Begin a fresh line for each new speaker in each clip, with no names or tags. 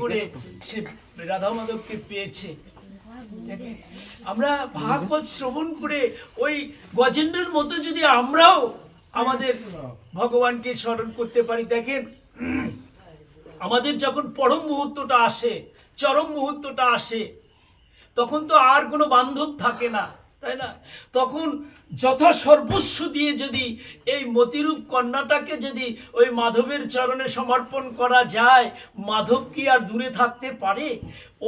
করে সে রাধা মাধবকে পেয়েছে। আমরা ভাগবত শ্রবণ করে ওই গজেন্দ্রের মতো যদি আমরাও আমাদের ভগবানকে স্মরণ করতে পারি দেখেন আমাদের যখন পরম মুহূর্তটা আসে চরম মুহূর্তটা আসে তখন তো আর কোনো বান্ধব থাকে না তাই না? তখন যথা সর্বস্ব দিয়ে যদি এই মতিরূপ কন্যাটাকে যদি ওই মাধবের চরণে সমর্পণ করা যায়, মাধব কি আর দূরে থাকতে পারে?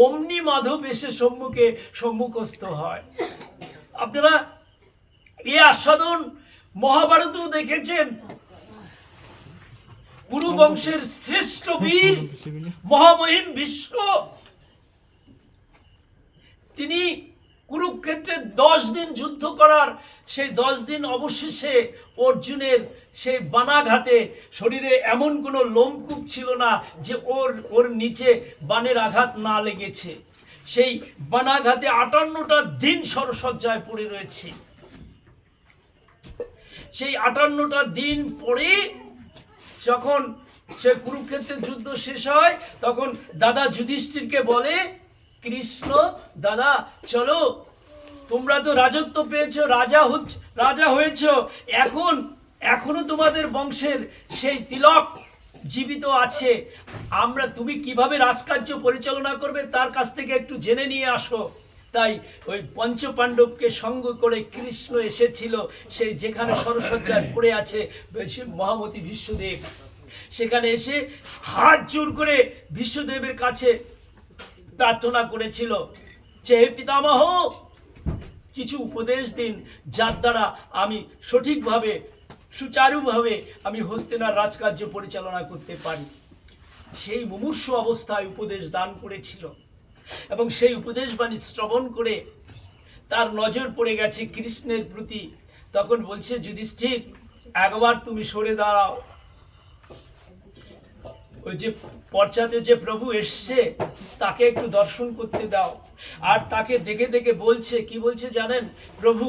অমনি মাধব এসে সম্মুখে সম্মুখস্থ হয়। আপনারা এ আস্বাদন মহাভারতেও দেখেছেন। কুরু বংশের শ্রেষ্ঠ বীর মহামহিম বিশ্ব। তিনি কুরুক্ষেত্রে দশ দিন যুদ্ধ করার, সেই দশ দিন অবশেষে অর্জুনের সেই বানাঘাতে শরীরে এমন কোনো লোমকূপ ছিল না যে ওর ওর নিচে বানের আঘাত না লেগেছে। সেই বানাঘাতে আটান্নটা দিন সরসজ্জায় পড়ে রয়েছে। সেই আটান্নটা দিন পরে যখন সে কুরুক্ষেত্রের যুদ্ধ শেষ হয়, তখন দাদা যুধিষ্ঠিরকে বলে কৃষ্ণ, দাদা, চলো। তোমরা তো রাজত্ব পেয়েছ, রাজা হচ্ছ রাজা হয়েছো। এখন, এখনও তোমাদের বংশের সেই তিলক জীবিত আছে। আমরা, তুমি কীভাবে রাজকার্য পরিচালনা করবে তার কাছ থেকে একটু জেনে নিয়ে আসো। তাই ওই পঞ্চপাণ্ডবকে সঙ্গ করে কৃষ্ণ এসেছিল, সেই যেখানে সরসজ্জায় পড়ে আছে মহামতি বিশ্বদেব। সেখানে এসে হাত জোর করে বিশ্বদেবের কাছে প্রার্থনা করেছিল। যে হে পিতামহ, কিছু উপদেশ দিন, যার দ্বারা আমি সঠিকভাবে, সুচারুভাবে আমি হস্তিনার রাজকার্য পরিচালনা করতে পারি। সেই মুমূর্ষ অবস্থায় উপদেশ দান করেছিল। এবং সেই উপদেশ বাণী শ্রবণ করে তার নজর পড়ে গেছে কৃষ্ণের প্রতি। তখন বলছে, যুধিষ্ঠির, একবার তুমি সরে দাঁড়াও। ওই যে পর্চাতে যে প্রভু এসছে তাকে একটু দর্শন করতে দাও। আর তাকে দেখে দেখে বলছে কি বলছে জানেন? প্রভু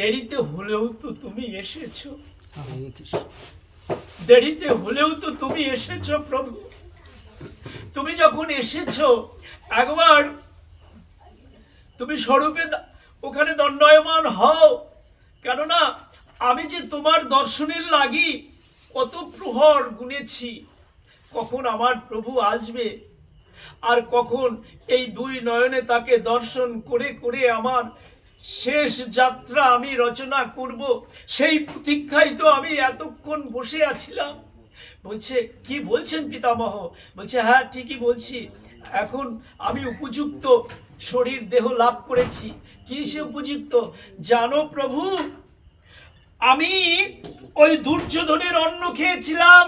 দেরিতে হলেও তো তুমি এসেছ। দেরিতে হলেও তো তুমি এসেছ প্রভু। তুমি যখন এসেছ একবার তুমি স্বরূপে ওখানে দণ্ডায়মান হও। কেননা আমি যে তোমার দর্শনের লাগি কত প্রহর গুনেছি। কখন আমার প্রভু আসবে? আর কখন এই দুই নয়নে তাকে দর্শন করে করে আমার শেষ যাত্রা আমি রচনা করব? সেই প্রতীক্ষায় তো আমি এতক্ষণ বসে আছিলাম। বলছে, কি বলছেন পিতামহ? বলছে হ্যাঁ ঠিকই বলছি। এখন আমি উপযুক্ত শরীর দেহ লাভ করেছি। কি সে উপযুক্ত? জানো প্রভু, আমি ওই দুর্যোধনের অন্ন খেয়েছিলাম।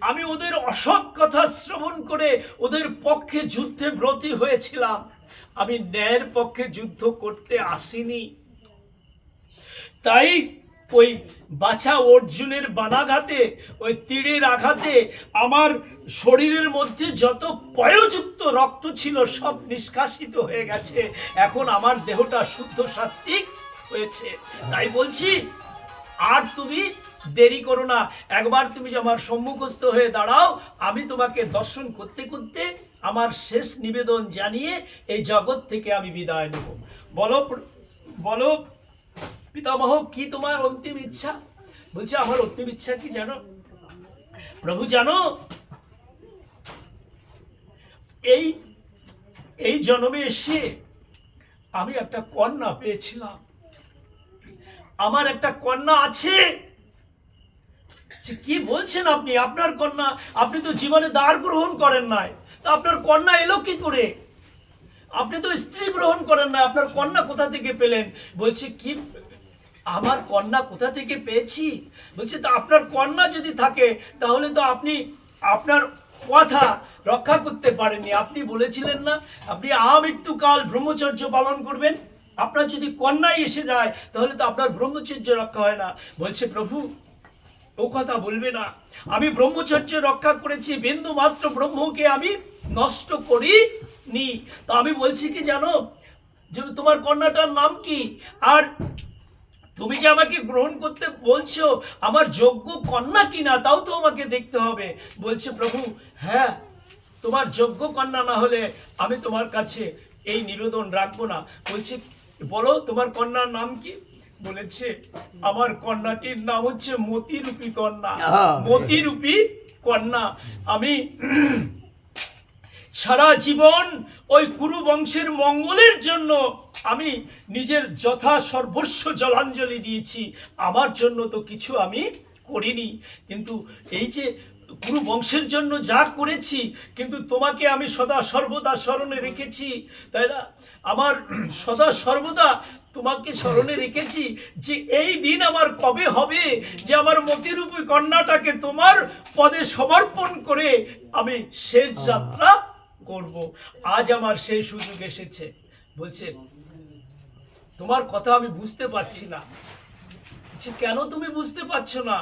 আমি ওদের অসৎ কথা শ্রবণ করে ওদের পক্ষে যুদ্ধে ব্রতী হয়েছিলাম। আমি ন্যায়ের পক্ষে যুদ্ধ করতে আসিনি। তাই ওই বাছা অর্জুনের বানাঘাতে, ওই তীরের আঘাতে আমার শরীরের মধ্যে যত পয়যুক্ত রক্ত ছিল সব নিষ্কাশিত হয়ে গেছে। এখন আমার দেহটা শুদ্ধ সাত্বিক হয়েছে। তাই বলছি, আর তুমি দেরি করো না। একবার তুমি যে আমার সম্মুখস্থ হয়ে দাঁড়াও, আমি তোমাকে দর্শন করতে করতে আমার শেষ নিবেদন জানিয়ে এই জগৎ থেকে আমি বিদায় নেব। বলো বলো, পিতামহ, কি তোমার অন্তিম ইচ্ছা? বলছে, আমার অন্তিম ইচ্ছা কি জানো? প্রভু, জানো, এই এই জন্মে এসে আমি একটা কন্যা পেয়েছিলাম। আমার একটা কন্যা আছে। কি বলছেন আপনি? আপনার কন্যা, আপনি তো জীবনে দাঁড় গ্রহণ করেন নাই। তা আপনার কন্যা এলো কি করে? আপনি তো স্ত্রী গ্রহণ করেন না আপনার কন্যা কোথা থেকে পেলেন? বলছে, কি, আমার কন্যা কোথা থেকে পেয়েছি? বলছে, তা আপনার কন্যা যদি থাকে, তাহলে তো আপনি আপনার কথা রক্ষা করতে পারেননি। আপনি বলেছিলেন না, আপনি আমৃত্যুকাল ব্রহ্মচর্য পালন করবেন। আপনার যদি কন্যাই এসে যায়, তাহলে তো আপনার ব্রহ্মচর্য রক্ষা হয় না। বলছে, প্রভু ও কথা বলবে না। আমি ব্রহ্মচর্য রক্ষা করেছি, বিন্দু মাত্র ব্রহ্মকে আমি নষ্ট করি নি তা আমি বলছি কি জানো, যে তোমার কন্যাটার নাম কি? আর তুমি যে আমাকে গ্রহণ করতে বলছো, আমার যোগ্য কন্যা কিনা তাও তো আমাকে দেখতে হবে। বলছে, প্রভু হ্যাঁ তোমার যোগ্য কন্যা না হলে আমি তোমার কাছে এই নিবেদন রাখব না। বলছে, বলো, তোমার কন্যার নাম কি? বলেছে আমার কন্যাটির নাম হচ্ছে মতিরূপী কন্যা। মতিরূপী কন্যা। আমি সারা জীবন ওই কুরু বংশের মঙ্গলের জন্য আমি নিজের যথা সর্বস্ব জলাঞ্জলি দিয়েছি। আমার জন্য তো কিছু আমি করিনি। কিন্তু এই যে কুরু বংশের জন্য যা করেছি কিন্তু তোমাকে আমি সদা সর্বদা স্মরণে রেখেছি। তাই না? আমার সদা সর্বদা তোমাকে স্মরণে রেখেছি যে এই দিন আমার কবে হবে যে আমার মতিরূপী কন্যাটাকে তোমার পদে সমর্পণ করে আমি শেষ যাত্রা করব। আজ আমার সেই সুযোগ এসেছে। বলছে তোমার কথা আমি বুঝতে পারছি না। যে কেন তুমি বুঝতে পারছ না?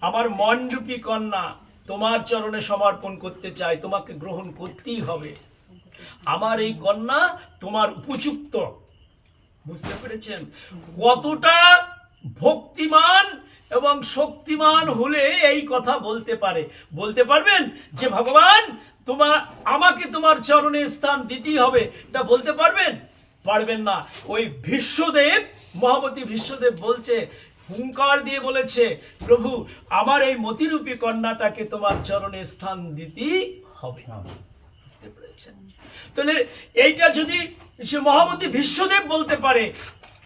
আমার মনরূপী কন্যা তোমার চরণে সমর্পণ করতে চাই তোমাকে গ্রহণ করতেই হবে। আমার এই কন্যা তোমার উপযুক্ত। বুঝতে পেরেছেন? কতটা ভক্তিমান এবং শক্তিমান হলে এই কথা বলতে পারে। বলতে পারবেন যে, ভগবান তোমার আমাকে তোমার চরণে স্থান দিতেই হবে। এটা বলতে পারবেন? পারবেন না। ওই বিশ্বদেব মহাবতী বিশ্বদেব বলছে, হুঙ্কার দিয়ে বলেছে, প্রভু, আমার এই মতিরূপী কন্যাটাকে তোমার চরণে স্থান দিতেই হবে। বুঝতে পেরেছেন? তাহলে এইটা যদি সে মহামতি বিশ্বদেব বলতে পারে।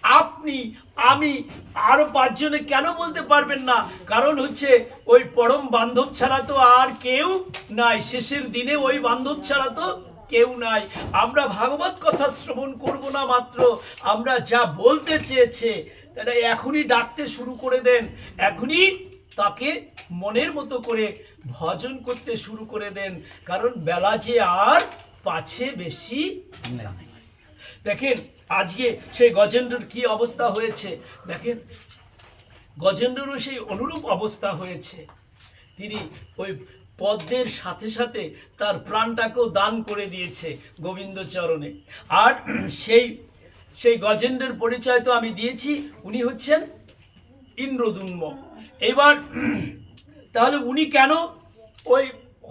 আপনি, আমি আরও পাঁচজনে কেন বলতে পারবেন না? কারণ হচ্ছে ওই পরম বান্ধব ছাড়া তো আর কেউ নাই। শেষের দিনে ওই বান্ধব ছাড়া তো কেউ নাই। আমরা ভাগবত কথা শ্রবণ করব না মাত্র। আমরা যা বলতে চেয়েছে, তারা এখনই ডাকতে শুরু করে দেন। এখনই তাকে মনের মতো করে ভজন করতে শুরু করে দেন। কারণ বেলা যে আর পাছে বেশি নাই। দেখেন, আজকে সেই গজেন্দ্রর কি অবস্থা হয়েছে? দেখেন, গজেন্দ্ররও সেই অনুরূপ অবস্থা হয়েছে। তিনি ওই পদ্মের সাথে সাথে তার প্রাণটাকেও দান করে দিয়েছে গোবিন্দ চরণে আর সেই সেই গজেন্দ্রের পরিচয় তো আমি দিয়েছি, উনি হচ্ছেন ইন্দ্রদুম্ন। এবার, তাহলে উনি কেন ওই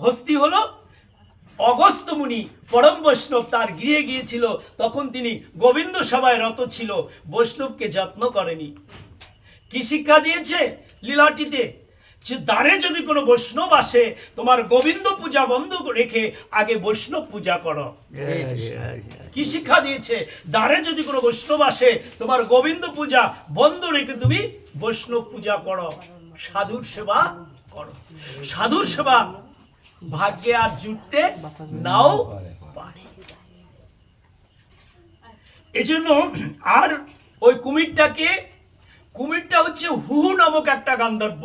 হস্তি হলো? অগস্ত মুনি পরম বৈষ্ণব তার গৃহে গিয়েছিল, তখন তিনি গোবিন্দ সভায় রত ছিল, বৈষ্ণবকে যত্ন করেনি। কি শিক্ষা দিয়েছে লীলাটিতে? যে দ্বারে যদি কোনো বৈষ্ণব আসে, তোমার গোবিন্দ পূজা বন্ধ রেখে আগে বৈষ্ণব পূজা করো। কি শিক্ষা দিয়েছে? দ্বারে যদি কোনো বৈষ্ণব আসে, তোমার গোবিন্দ পূজা বন্ধ রেখে তুমি বৈষ্ণব পূজা করো। সাধুর সেবা করো। সাধুর সেবা ভাগ্যে আর জুটতে নাও পারে। এজন্য আর ওই কুমিরটাকে, কুমিরটা হচ্ছে হুহু নামক একটা গান্ধর্ব।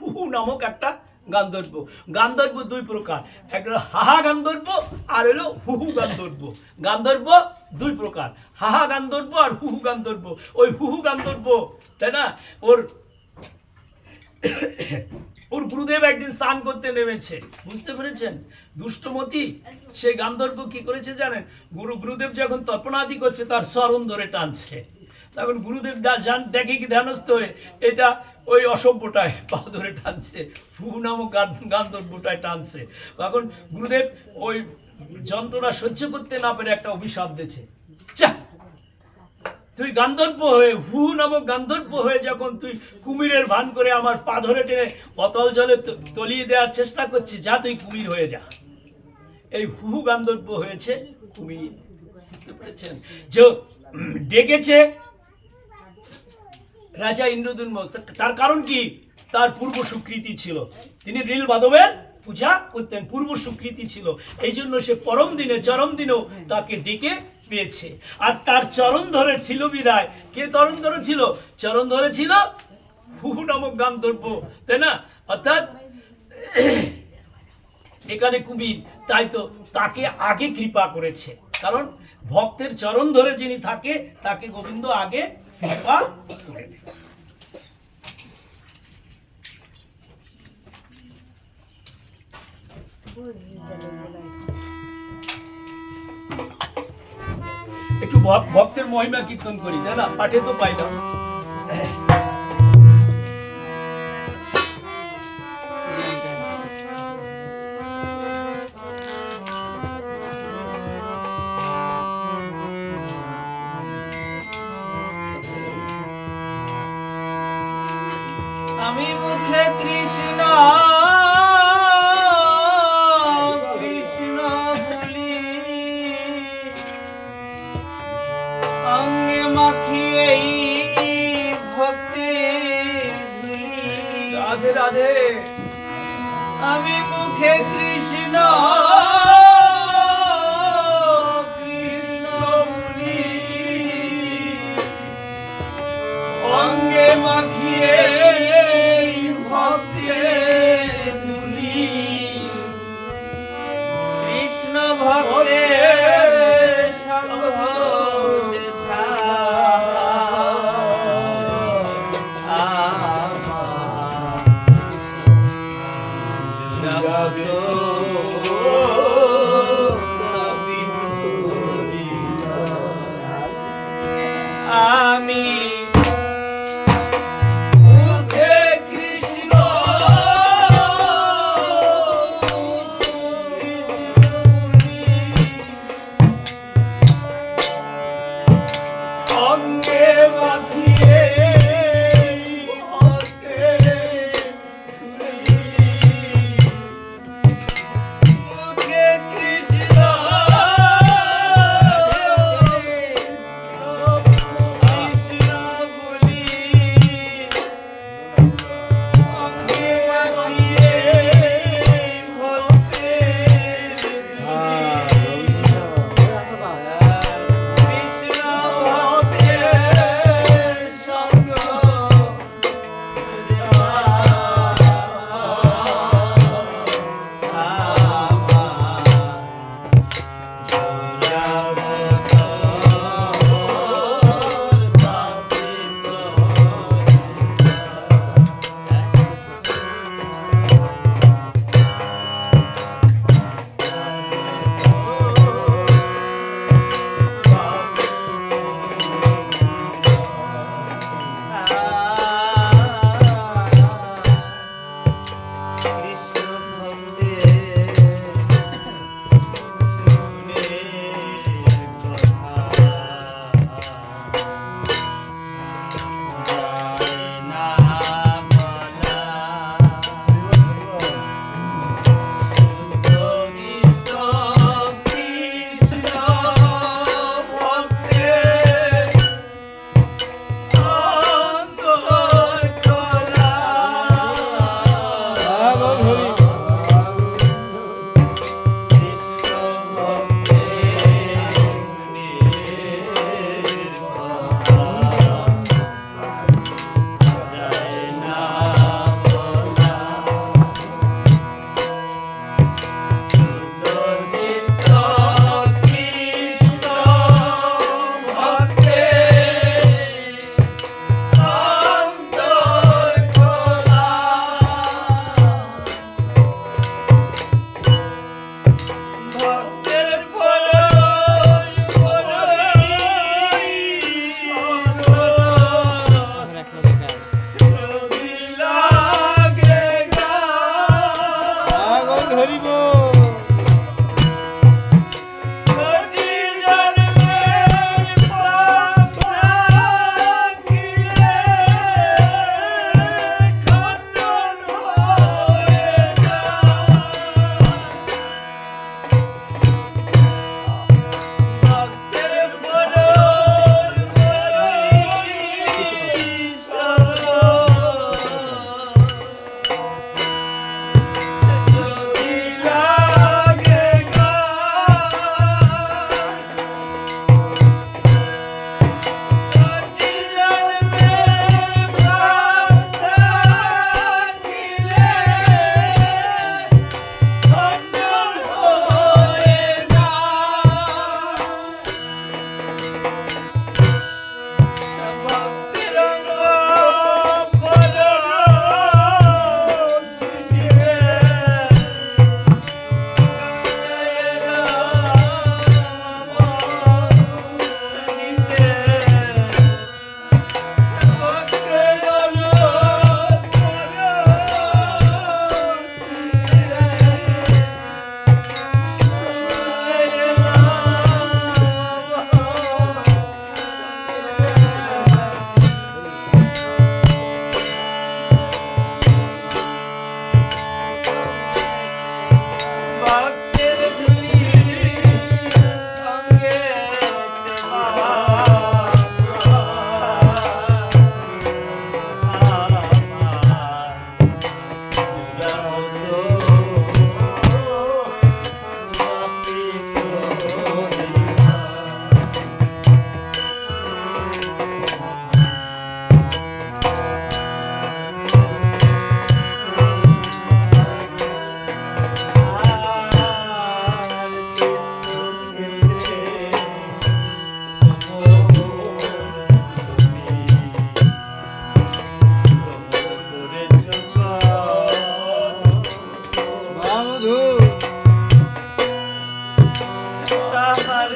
হুহু নামক একটা গান্ধর্ব। গান্ধর্ব দুই প্রকার। একটা হাহা গান্ধর্ব, আর হলো হুহু গান্ধর্ব। গান্ধর্ব দুই প্রকার। হাহা গান্ধর্ব আর হুহু গান্ধর্ব। ওই হুহু গান্ধর্ব, তাই না? ওর ওর গুরুদেব একদিন স্নান করতে নেমেছে। বুঝতে পেরেছেন? দুষ্টমতি সেই গান্ধর্ব কি করেছে জানেন? গুরু, গুরুদেব যখন তর্পণাদি করছে, তার স্মরণ ধরে টানছে। তখন গুরুদেব দা- জান- দেখে কি ধ্যানস্থ হয়ে এটা ওই অসভ্যটায় পা ধরে টানছে। ফু নামক গান- গান্ধর্বটায় টানছে। তখন গুরুদেব ওই যন্ত্রণা সহ্য করতে না পেরে একটা অভিশাপ দিয়েছে। চা তুই গান্ধর্ব হয়ে, হু নামক গান্ধর্ব হয়ে যখন তুই কুমিরের ভান করে আমার পা ধরে টেনে অতল জলে তলিয়ে দেওয়ার চেষ্টা করছিস, যা তুই কুমির হয়ে যা। এই হু গান্ধর্ব হয়েছে কুমির, বুঝতে পেরেছেন? যে ডেকেছে রাজা ইন্দ্রদুন্ম তার কারণ কি? তার পূর্ব সুকৃতি ছিল। তিনি নীল মাধবের পূজা করতেন, পূর্ব সুকৃতি ছিল। এই জন্য সে পরম দিনে, চরম দিনেও তাকে ডেকে পেয়েছে। আর তার চরণ ধরে ছিল বিদায়। কে চরণ ধরে ছিল চরণ ধরে ছিল হুহু নামক গান্ধর্ব তাই না? অর্থাৎ এখানে কুমির তাই তো তাকে আগে কৃপা করেছে। কারণ ভক্তের চরণ ধরে যিনি থাকে, তাকে গোবিন্দ আগে কৃপা করে দেয়। ভক্তের মহিমা কীর্তন করি তাই না? পাঠে তো পাইলাম
অঙ্গে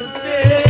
হচ্ছে।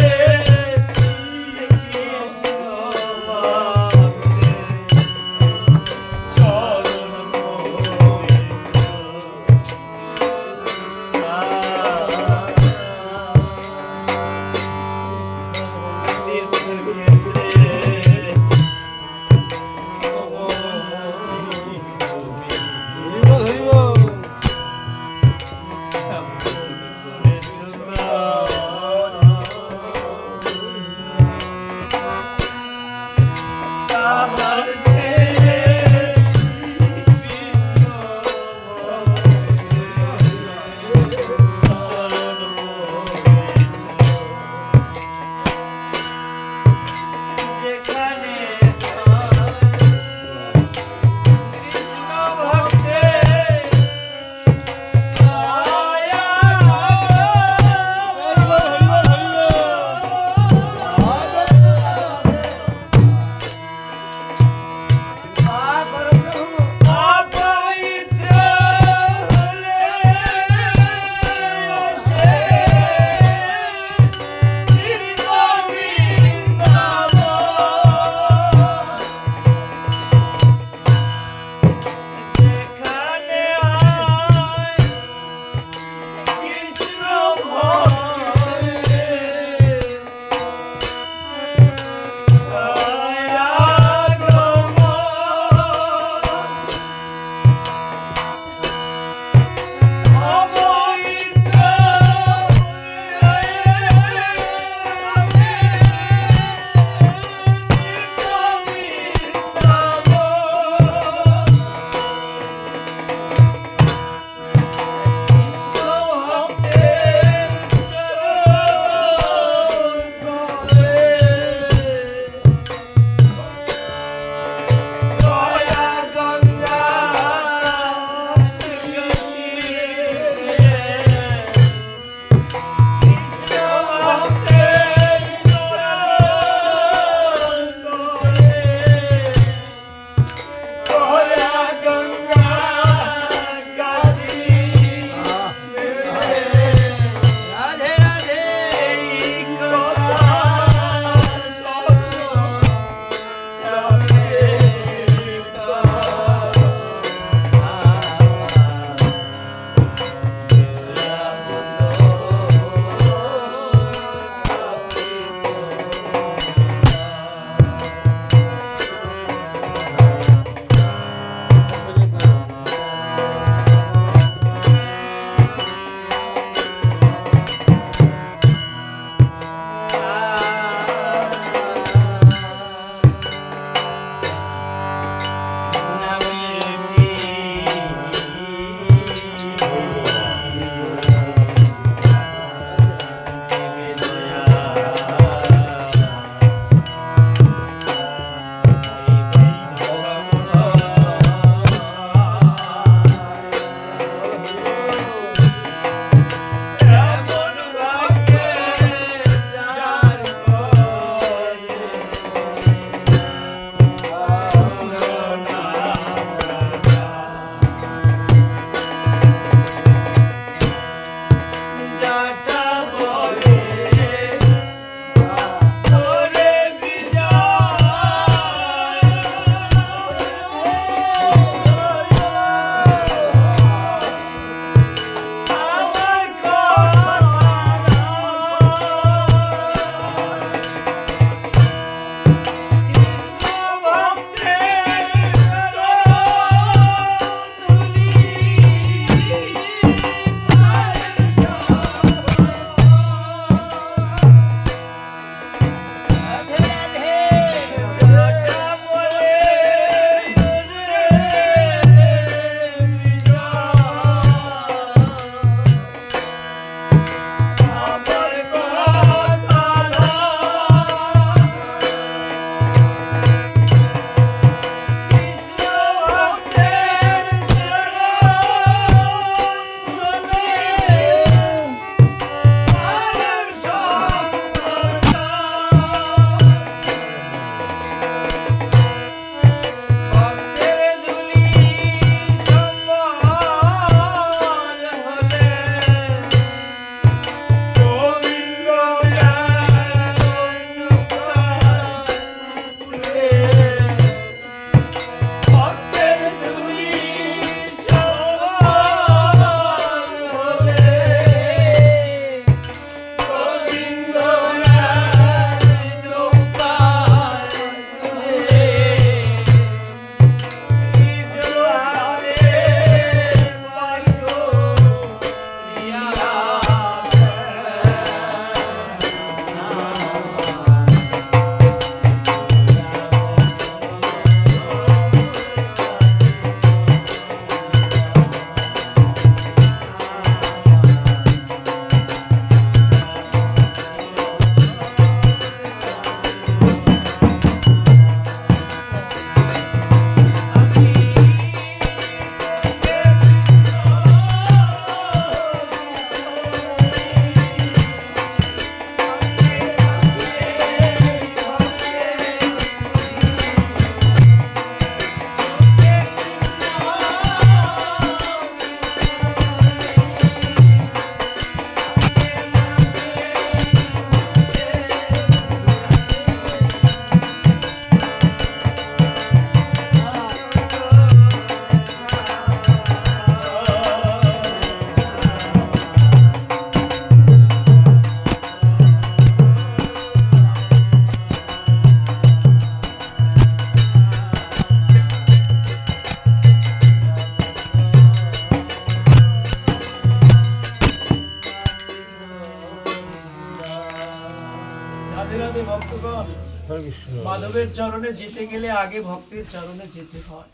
চরণে যেতে গেলে আগে ভক্তের চরণে যেতে হয়।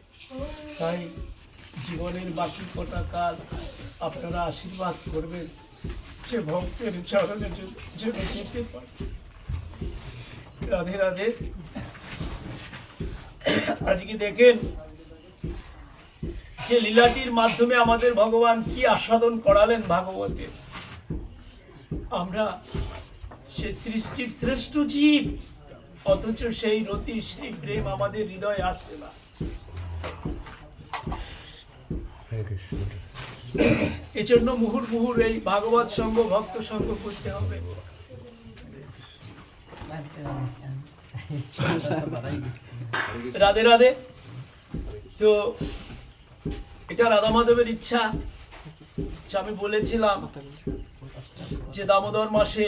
তাই জীবনের বাকি কটা কাল আপনারা আশীর্বাদ করবেন যে ভক্তের চরণে যেন যেতে পারে। রাধে রাধে। আজকে দেখেন যে লীলাটির মাধ্যমে আমাদের ভগবান কি আস্বাদন করালেন ভাগবতে আমরা সে সৃষ্টির শ্রেষ্ঠ জীব অথচ সেই রতি সেই প্রেম আমাদের হৃদয়ে আসে না। এজন্য মুহুর মুহুর এই ভাগবত সঙ্গ ভক্ত সঙ্গ করতে হবে। রাধে রাধে। তো এটা রাধা মাধবের ইচ্ছা। যে আমি বলেছিলাম যে দামোদর মাসে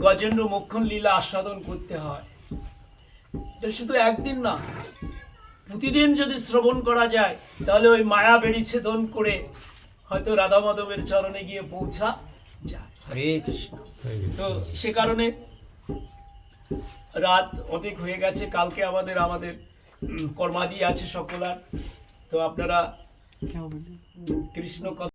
গজেন্দ্র মক্ষণ লীলা আস্বাদন করতে হয়। এটা শুধু একদিন না প্রতিদিন যদি শ্রবণ করা যায় তাহলে ওই মায়া বেড়ি ছেদন করে হয়তো রাধা মাধবের চরণে গিয়ে পৌঁছা যায়।
হরে কৃষ্ণ।
তো সে কারণে রাত অনেক হয়ে গেছে কালকে আমাদের আমাদের কর্মাদি আছে সকলার। তো আপনারা কৃষ্ণ কথা